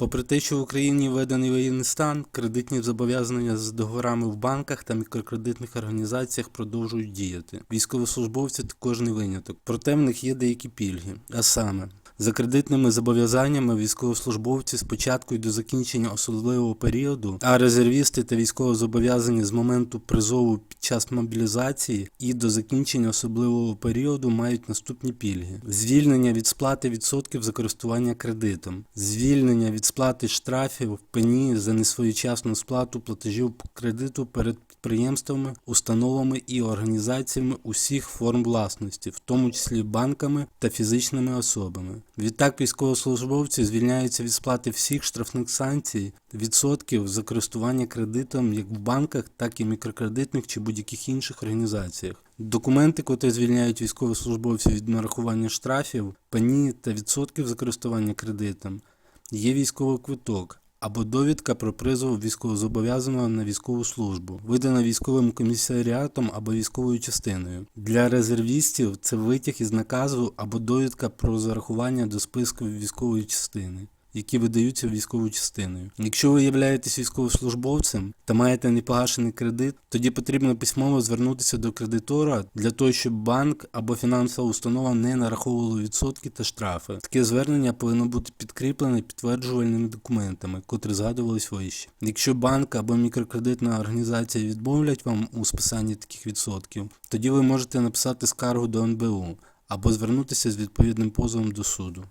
Попри те, що в Україні введений воєнний стан, кредитні зобов'язання з договорами в банках та мікрокредитних організаціях продовжують діяти. Військовослужбовці також не виняток. Проте в них є деякі пільги. А саме, за кредитними зобов'язаннями військовослужбовці з початку і до закінчення особливого періоду, а резервісти та військовозобов'язані з моменту призову під час мобілізації і до закінчення особливого періоду мають наступні пільги: звільнення від сплати відсотків за користування кредитом, звільнення від сплати штрафів в пені за несвоєчасну сплату платежів кредиту перед підприємствами, установами і організаціями усіх форм власності, в тому числі банками та фізичними особами. Відтак військовослужбовці звільняються від сплати всіх штрафних санкцій, відсотків за користування кредитом як в банках, так і мікрокредитних чи будь-яких інших організаціях. Документи, котрі звільняють військовослужбовців від нарахування штрафів, пані та відсотків за користування кредитом, є військовий квиток або довідка про призов військовозобов'язаного на військову службу, видана військовим комісаріатом або військовою частиною. Для резервістів це витяг із наказу або довідка про зарахування до списку військової частини. Які видаються військовою частиною. Якщо ви являєтесь військовослужбовцем та маєте непогашений кредит, тоді потрібно письмово звернутися до кредитора для того, щоб банк або фінансова установа не нараховували відсотки та штрафи. Таке звернення повинно бути підкріплене підтверджувальними документами, котрі згадувались вище. Якщо банк або мікрокредитна організація відмовлять вам у списанні таких відсотків, тоді ви можете написати скаргу до НБУ або звернутися з відповідним позовом до суду.